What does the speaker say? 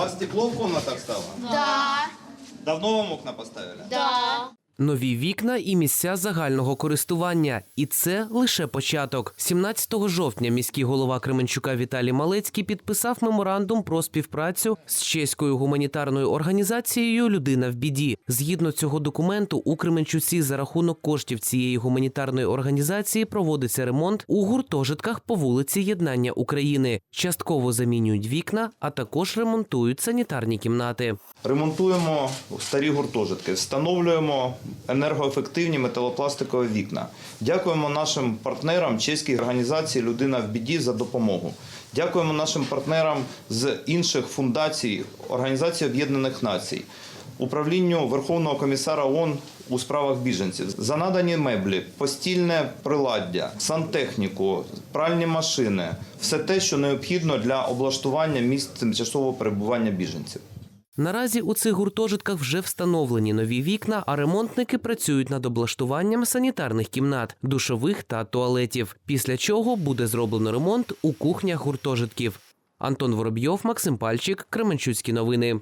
вас тепло в комнатах стало? Да. Давно вам окна поставили? Да. Нові вікна і місця загального користування. І це лише початок. 17 жовтня міський голова Кременчука Віталій Малецький підписав меморандум про співпрацю з чеською гуманітарною організацією Людина в біді. Згідно цього документу, у Кременчуці за рахунок коштів цієї гуманітарної організації проводиться ремонт у гуртожитках по вулиці Єднання України. Частково замінюють вікна, а також ремонтують санітарні кімнати. Ремонтуємо старі гуртожитки, встановлюємо енергоефективні металопластикові вікна. Дякуємо нашим партнерам чеській організації Людина в біді за допомогу. Дякуємо нашим партнерам з інших фундацій Організації Об'єднаних Націй, управлінню Верховного комісара ООН у справах біженців за надані меблі, постільне приладдя, сантехніку, пральні машини все те, що необхідно для облаштування місць тимчасового перебування біженців. Наразі у цих гуртожитках вже встановлені нові вікна, а ремонтники працюють над облаштуванням санітарних кімнат, душових та туалетів. Після чого буде зроблено ремонт у кухнях гуртожитків. Антон Воробйов, Максим Пальчик, Кременчуцькі новини.